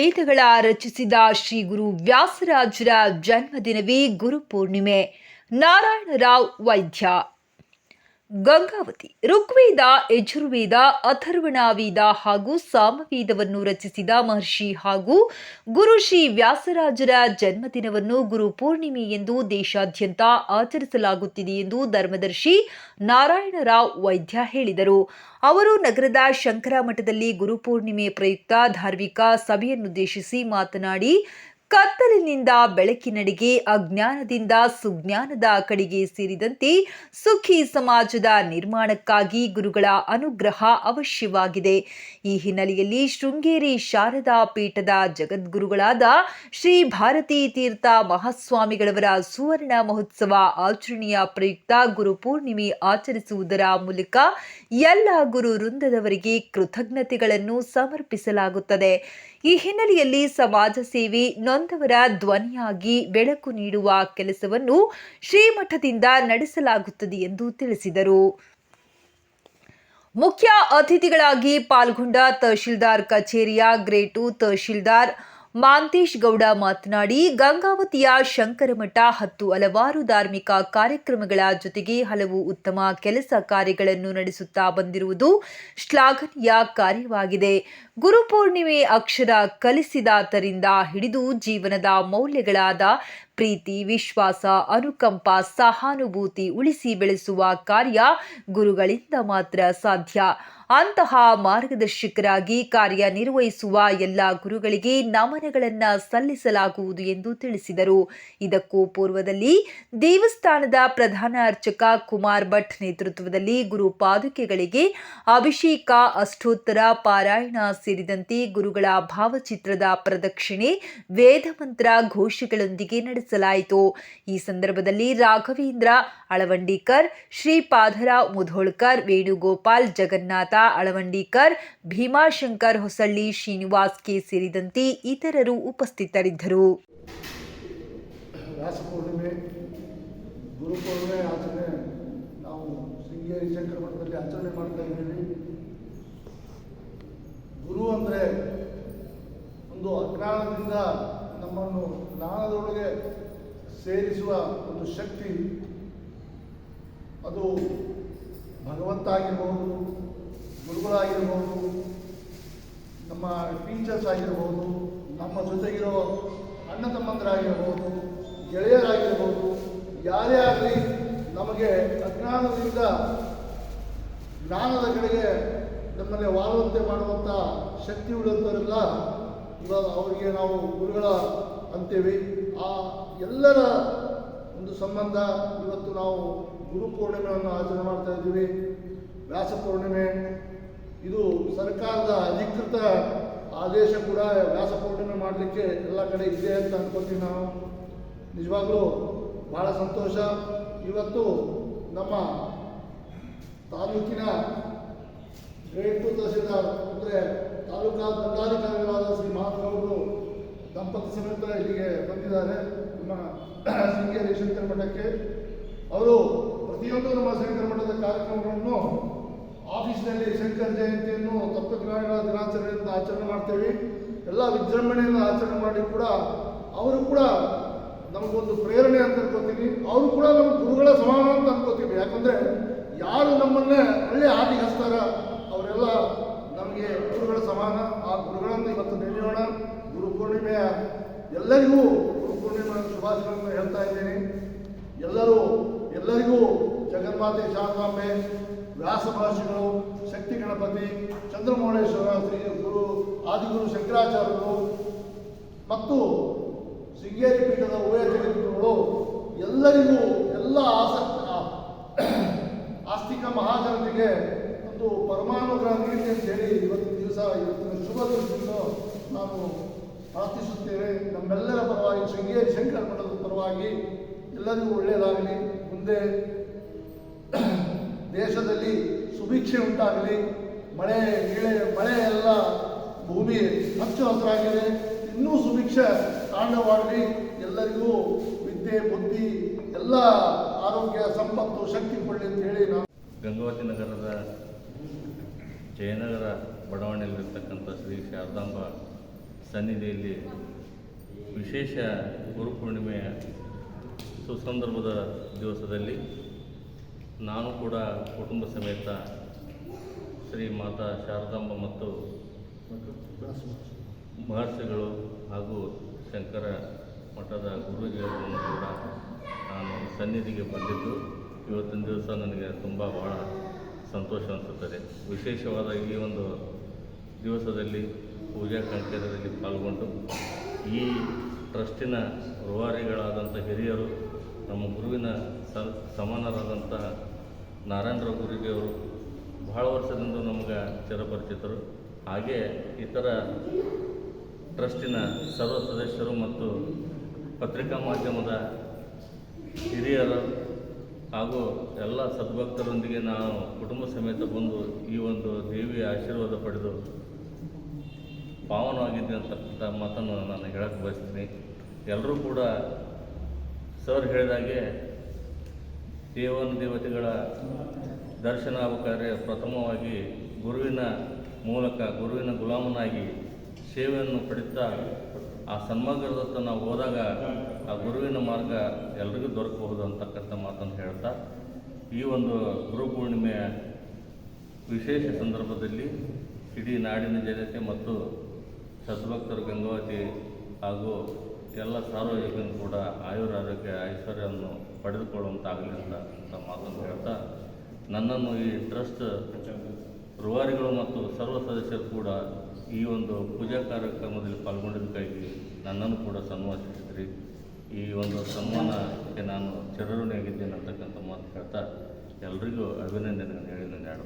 ವೇದಗಳ ರಚಿಸಿದ ಶ್ರೀ ಗುರು ವ್ಯಾಸರಾಜರ ಜನ್ಮದಿನವೇ ಗುರುಪೂರ್ಣಿಮೆ ನಾರಾಯಣರಾವ್ ವೈದ್ಯ. ಗಂಗಾವತಿ, ಋಗ್ವೇದ, ಯಜುರ್ವೇದ, ಅಥರ್ವಣಾವೇದ ಹಾಗೂ ಸಾಮವೇದವನ್ನು ರಚಿಸಿದ ಮಹರ್ಷಿ ಹಾಗೂ ಗುರು ಶ್ರೀ ವ್ಯಾಸರಾಜರ ಜನ್ಮದಿನವನ್ನು ಗುರು ಪೂರ್ಣಿಮೆ ಎಂದು ದೇಶಾದ್ಯಂತ ಆಚರಿಸಲಾಗುತ್ತಿದೆ ಎಂದು ಧರ್ಮದರ್ಶಿ ನಾರಾಯಣರಾವ್ ವೈದ್ಯ ಹೇಳಿದರು. ಅವರು ನಗರದ ಶಂಕರ ಮಠದಲ್ಲಿ ಗುರುಪೂರ್ಣಿಮೆ ಪ್ರಯುಕ್ತ ಧಾರ್ಮಿಕ ಸಭೆಯನ್ನುದ್ದೇಶಿಸಿ ಮಾತನಾಡಿ ಕತ್ತಲಿನಿಂದ ಬೆಳಕಿನಡೆಗೆ, ಅಜ್ಞಾನದಿಂದ ಸುಜ್ಞಾನದ ಕಡೆಗೆ ಸೇರಿದಂತೆ ಸುಖಿ ಸಮಾಜದ ನಿರ್ಮಾಣಕ್ಕಾಗಿ ಗುರುಗಳ ಅನುಗ್ರಹ ಅವಶ್ಯವಾಗಿದೆ. ಈ ಹಿನ್ನೆಲೆಯಲ್ಲಿ ಶೃಂಗೇರಿ ಶಾರದಾ ಪೀಠದ ಜಗದ್ಗುರುಗಳಾದ ಶ್ರೀ ಭಾರತೀ ತೀರ್ಥ ಮಹಾಸ್ವಾಮಿಗಳವರ ಸುವರ್ಣ ಮಹೋತ್ಸವ ಆಚರಣೆಯ ಪ್ರಯುಕ್ತ ಗುರು ಪೂರ್ಣಿಮೆ ಆಚರಿಸುವುದರ ಮೂಲಕ ಎಲ್ಲ ಗುರು ವೃಂದದವರಿಗೆ ಕೃತಜ್ಞತೆಗಳನ್ನು ಸಮರ್ಪಿಸಲಾಗುತ್ತದೆ. ಈ ಹಿನ್ನೆಲೆಯಲ್ಲಿ ಸಮಾಜ ಸೇವೆ ನೊಂದವರ ಧ್ವನಿಯಾಗಿ ಬೆಳಕು ನೀಡುವ ಕೆಲಸವನ್ನು ಶ್ರೀಮಠದಿಂದ ನಡೆಸಲಾಗುತ್ತದೆ ಎಂದು ತಿಳಿಸಿದರು. ಮುಖ್ಯ ಅತಿಥಿಗಳಾಗಿ ಪಾಲ್ಗೊಂಡ ತಹಶೀಲ್ದಾರ್ ಕಚೇರಿಯ ಗ್ರೇಟು ತಹಶೀಲ್ದಾರ್ ಮಾಂತೇಶ್ ಗೌಡ ಮಾತನಾಡಿ, ಗಂಗಾವತಿಯ ಶಂಕರಮಠ ಹತ್ತು ಹಲವಾರು ಧಾರ್ಮಿಕ ಕಾರ್ಯಕ್ರಮಗಳ ಜೊತೆಗೆ ಹಲವು ಉತ್ತಮ ಕೆಲಸ ಕಾರ್ಯಗಳನ್ನು ನಡೆಸುತ್ತಾ ಬಂದಿರುವುದು ಶ್ಲಾಘನೀಯ ಕಾರ್ಯವಾಗಿದೆ. ಗುರುಪೂರ್ಣಿಮೆ ಅಕ್ಷರ ಕಲಿಸಿದಾತರಿಂದ ಹಿಡಿದು ಜೀವನದ ಮೌಲ್ಯಗಳಾದ ಪ್ರೀತಿ, ವಿಶ್ವಾಸ, ಅನುಕಂಪ, ಸಹಾನುಭೂತಿ ಉಳಿಸಿ ಬೆಳೆಸುವ ಕಾರ್ಯ ಗುರುಗಳಿಂದ ಮಾತ್ರ ಸಾಧ್ಯ. ಅಂತಹ ಮಾರ್ಗದರ್ಶಕರಾಗಿ ಕಾರ್ಯನಿರ್ವಹಿಸುವ ಎಲ್ಲ ಗುರುಗಳಿಗೆ ನಮನಗಳನ್ನು ಸಲ್ಲಿಸಲಾಗುವುದು ಎಂದು ತಿಳಿಸಿದರು. ಇದಕ್ಕೂ ಪೂರ್ವದಲ್ಲಿ ದೇವಸ್ಥಾನದ ಪ್ರಧಾನ ಅರ್ಚಕ ಕುಮಾರ್ ಭಟ್ ನೇತೃತ್ವದಲ್ಲಿ ಗುರು ಪಾದುಕೆಗಳಿಗೆ ಅಭಿಷೇಕ, ಅಷ್ಟೋತ್ತರ, ಪಾರಾಯಣ ಸೇರಿದಂತೆ ಗುರುಗಳ ಭಾವಚಿತ್ರದ ಪ್ರದಕ್ಷಿಣೆ ವೇದಮಂತ್ರ ಘೋಷಗಳೊಂದಿಗೆ ನಡೆಸಲಾಯಿತು ಈ ಸಂದರ್ಭದಲ್ಲಿ ರಾಘವೇಂದ್ರ ಅಳವಂಡಿಕರ್ ಶ್ರೀಪಾದರಾವ್ ಮುಧೋಳ್ಕರ್, ವೇಣುಗೋಪಾಲ್, ಜಗನ್ನಾಥ ಅಳವಂಡಿಕರ್, ಭೀಮಾಶಂಕರ್ ಹೊಸಳ್ಳಿ, ಶ್ರೀನಿವಾಸ್ ಕೆ ಸೇರಿದಂತೆ ಇತರರು ಉಪಸ್ಥಿತರಿದ್ದರು. ಶಂಕರ ಮಠದಲ್ಲಿ ಆಚರಣೆ ಮಾಡ್ತಾ ಗುರು ಅಂದರೆ ಒಂದು ಅಜ್ಞಾನದಿಂದ ನಮ್ಮನ್ನು ಜ್ಞಾನದೊಳಗೆ ಸೇರಿಸುವ ಒಂದು ಶಕ್ತಿ ಅದು ಭಗವಂತ ಆಗಿರ್ಬೋದು ಗುರುಗಳಾಗಿರ್ಬೋದು, ನಮ್ಮ ಟೀಚರ್ಸ್ ಆಗಿರ್ಬೋದು, ನಮ್ಮ ಜೊತೆಗಿರೋ ಅಣ್ಣ ತಮ್ಮಂದರಾಗಿರ್ಬೋದು, ಗೆಳೆಯರಾಗಿರ್ಬೋದು, ಯಾರೇ ಆಗಲಿ ನಮಗೆ ಅಜ್ಞಾನದಿಂದ ಜ್ಞಾನದ ಕಡೆಗೆ ನಮ್ಮಲ್ಲಿ ವಾಲುವಂತೆ ಮಾಡುವಂಥ ಶಕ್ತಿ ಉಳ್ಳಂಥವರೆಲ್ಲ ಇವಾಗ ಅವರಿಗೆ ನಾವು ಗುರುಗಳ ಅಂತೀವಿ. ಆ ಎಲ್ಲರ ಒಂದು ಸಂಬಂಧ ಇವತ್ತು ನಾವು ಗುರು ಪೂರ್ಣಿಮೆಯನ್ನು ಆಚರಣೆ ಮಾಡ್ತಾ ಇದ್ದೀವಿ. ವ್ಯಾಸ ಪೂರ್ಣಿಮೆ. ಇದು ಸರ್ಕಾರದ ಅಧಿಕೃತ ಆದೇಶ ಕೂಡ ವ್ಯಾಸ ಪೂರ್ಣಿಮೆ ಮಾಡಲಿಕ್ಕೆ ಎಲ್ಲ ಕಡೆ ಇದೆ ಅಂತ ಅಂದ್ಕೊತೀವಿ ನಾವು. ನಿಜವಾಗ್ಲೂ ಭಾಳ ಸಂತೋಷ. ಇವತ್ತು ನಮ್ಮ ತಾಲೂಕಿನ ಗ್ರೇಟ್ ತಹಸೀಲ್ದಾರ್ ಅಂದರೆ ತಾಲೂಕಾ ದಂಡಾಧಿಕಾರಿಗಳಾದ ಶ್ರೀ ಮಹಾತ್ಮವರು ದಂಪತಿ ಸಮೇತ ಇಲ್ಲಿಗೆ ಬಂದಿದ್ದಾರೆ. ನಮ್ಮ ಶೃಂಗೇರಿ ಶಂಕರ ಮಠಕ್ಕೆ. ಅವರು ಪ್ರತಿಯೊಂದು ನಮ್ಮ ಶಂಕರ ಮಠದ ಕಾರ್ಯಕ್ರಮಗಳನ್ನು ಆಫೀಸ್ನಲ್ಲಿ ಶಂಕರ ಜಯಂತಿಯನ್ನು ತತ್ವಜ್ಞಾನಿಗಳ ದಿನಾಚರಣೆಯಿಂದ ಆಚರಣೆ ಮಾಡ್ತೇವೆ. ಎಲ್ಲ ವಿಜೃಂಭಣೆಯನ್ನು ಆಚರಣೆ ಮಾಡಿ ಕೂಡ ಅವರು ಕೂಡ ನಮಗೊಂದು ಪ್ರೇರಣೆ ಅಂತ ಅನ್ಕೋತೀವಿ ಅವರು ಕೂಡ ನಮ್ಮ ಗುರುಗಳ ಸಮಾನ ಅಂತ ಅನ್ಕೋತೀವಿ. ಯಾಕಂದರೆ ಯಾರು ನಮ್ಮನ್ನೇ ಅಲ್ಲೇ ಹಾದಿ ಹಸ್ತಾರ ಅವರೆಲ್ಲ ನಮಗೆ ಸಮಾನ ಆ ಗುರುಗಳನ್ನು ಇವತ್ತು ನೆನೆಯೋಣ. ಗುರು ಪೂರ್ಣಿಮೆಯ ಎಲ್ಲರಿಗೂ, ಗುರು ಪೂರ್ಣಿಮೆಯ ಶುಭಾಶಯಗಳನ್ನು ಹೇಳ್ತಾ ಇದ್ದೀನಿ. ಎಲ್ಲರೂ, ಎಲ್ಲರಿಗೂ ಜಗನ್ಮಾತೆ ಶಾರದಾಂಬೆ, ವ್ಯಾಸ ಮಹರ್ಷಿಗಳು, ಶಕ್ತಿ ಗಣಪತಿ, ಚಂದ್ರಮೌಳೇಶ್ವರ, ಶ್ರೀ ಗುರು ಆದಿಗುರು ಶಂಕರಾಚಾರ್ಯರು, ಮತ್ತು ಶೃಂಗೇರಿ ಪೀಠದ ಉಭಯ ಜಗದ್ಗುರುಗಳು ಎಲ್ಲರಿಗೂ ಎಲ್ಲ ಆಸಕ್ತ, ಆಸ್ತಿಕ ಮಹಾಜನತೆಗೆ ಒಂದು ಪರಮಾನುಗ್ರಹ ನೀಡಿ ಅಂತ ಹೇಳಿ ಇವತ್ತಿನ ದಿವಸ ಇವತ್ತಿನ ಶುಭ ದಿವಸದಿಂದ ನಾವು ಪ್ರಾರ್ಥಿಸುತ್ತೇವೆ. ನಮ್ಮೆಲ್ಲರ ಪರವಾಗಿ ಶೃಂಗೇರಿ ಶಂಕರ ಮಠದ ಪರವಾಗಿ ಎಲ್ಲರಿಗೂ ಒಳ್ಳೆಯದಾಗಲಿ. ಮುಂದೆ ದೇಶದಲ್ಲಿ ಸುಭಿಕ್ಷೆ ಉಂಟಾಗಲಿ. ಮಳೆ ಗಿಳೆ ಮಳೆ ಎಲ್ಲ ಭೂಮಿ ಹಚ್ಚು ಹಸಿರಾಗಿದೆ. ಇನ್ನೂ ಸುಭಿಕ್ಷೆ ತಾಂಡವಾಗಲಿ. ಎಲ್ಲರಿಗೂ ವಿದ್ಯೆ, ಬುದ್ಧಿ, ಎಲ್ಲ ಆರೋಗ್ಯ, ಸಂಪತ್ತು, ಶಕ್ತಿ ಕೊಡಲಿ ಅಂತ ಹೇಳಿ ನಾವು ಗಂಗಾವತಿ ನಗರದ ಜಯನಗರ ಬಡಾವಣೆಯಲ್ಲಿರ್ತಕ್ಕಂಥ ಶ್ರೀ ಶಾರದಾಂಬ ಸನ್ನಿಧಿಯಲ್ಲಿ ವಿಶೇಷ ಗುರುಪೂರ್ಣಿಮೆಯ ಸುಸಂದರ್ಭದ ದಿವಸದಲ್ಲಿ ನಾನು ಕೂಡ ಕುಟುಂಬ ಸಮೇತ ಶ್ರೀ ಮಾತಾ ಶಾರದಾಂಬ ಮತ್ತು ಮಹರ್ಷಿಗಳು ಹಾಗೂ ಶಂಕರ ಮಠದ ಗುರುಜಿಯವರನ್ನು ಕೂಡ ನಾನು ಸನ್ನಿಧಿಗೆ ಬಂದಿದ್ದು. ಇವತ್ತಿನ ದಿವಸ ನನಗೆ ತುಂಬ ಭಾಳ ಸಂತೋಷ ಅನಿಸುತ್ತದೆ. ವಿಶೇಷವಾದ ಈ ಒಂದು ದಿವಸದಲ್ಲಿ ಪೂಜಾ ಕೈಂಕರ್ಯದಲ್ಲಿ ಪಾಲ್ಗೊಂಡು ಈ ಟ್ರಸ್ಟಿನ ರೂವಾರಿಗಳಾದಂಥ ಹಿರಿಯರು, ನಮ್ಮ ಗುರುವಿನ ಸ ನಾರಾಯಣರ ಗುರುಜಿಯವರು ಬಹಳ ವರ್ಷದಿಂದ ನಮಗೆ ಚಿರಪರಿಚಿತರು ಹಾಗೆ ಇತರ ಟ್ರಸ್ಟಿನ ಸರ್ವ ಸದಸ್ಯರು ಮತ್ತು ಪತ್ರಿಕಾ ಮಾಧ್ಯಮದ ಹಿರಿಯರು ಹಾಗೂ ಎಲ್ಲ ಸದ್ಭಕ್ತರೊಂದಿಗೆ ನಾನು ಕುಟುಂಬ ಸಮೇತ ಬಂದು ಈ ಒಂದು ದೇವಿಯ ಆಶೀರ್ವಾದ ಪಡೆದು ಪಾವನವಾಗಿದ್ದೆ ಅಂತಕ್ಕಂಥ ಮಾತನ್ನು ನಾನು ಹೇಳಕ್ಕೆ ಬಯಸ್ತೀನಿ. ಎಲ್ಲರೂ ಕೂಡ ಸರ್ ಹೇಳಿದಾಗೆ ದೇವನ ದೇವತೆಗಳ ದರ್ಶನ ಆಗಬೇಕಾದ್ರೆ ಪ್ರಥಮವಾಗಿ ಗುರುವಿನ ಮೂಲಕ, ಗುರುವಿನ ಗುಲಾಮನಾಗಿ ಸೇವೆಯನ್ನು ಪಡಿತಾ ಆ ಸನ್ಮಾರ್ಗದತ್ತ ನಾವು ಹೋದಾಗ ಆ ಗುರುವಿನ ಮಾರ್ಗ ಎಲ್ರಿಗೂ ದೊರಕಬಹುದು ಅಂತಕ್ಕಂಥ ಮಾತನ್ನು ಹೇಳ್ತಾ, ಈ ಒಂದು ಗುರು ಪೂರ್ಣಿಮೆಯ ವಿಶೇಷ ಸಂದರ್ಭದಲ್ಲಿ ಇಡೀ ನಾಡಿನ ಜನತೆ ಮತ್ತು ಸದ್ಭಕ್ತರು ಗಂಗಾವತಿ ಹಾಗೂ ಎಲ್ಲ ಸಾರ್ವಜನಿಕರು ಕೂಡ ಆಯುರಾರೋಗ್ಯ ಐಶ್ವರ್ಯವನ್ನು ಪಡೆದುಕೊಳ್ಳುವಂತಾಗಲಿ ಅಂತ ಅಂತ ಮಾತನ್ನು ಹೇಳ್ತಾ, ನನ್ನನ್ನು ಈ ಟ್ರಸ್ಟ್ ರೂವಾರಿಗಳು ಮತ್ತು ಸರ್ವ ಸದಸ್ಯರು ಕೂಡ ಈ ಒಂದು ಪೂಜಾ ಕಾರ್ಯಕ್ರಮದಲ್ಲಿ ಪಾಲ್ಗೊಂಡಿದ್ದಕ್ಕಾಗಿ ನನ್ನನ್ನು ಕೂಡ ಸನ್ಮಾನಿಸಿದ್ರಿ. ಈ ಒಂದು ಸನ್ಮಾನಕ್ಕೆ ನಾನು ಚಿರಋಣಿಯಾಗಿದ್ದೇನೆ ಅಂತಕ್ಕಂಥ ಮಾತು ಹೇಳ್ತಾ ಎಲ್ರಿಗೂ ಅಭಿನಂದನೆಗಳನ್ನು ಹೇಳಿದ್ದೇನೆ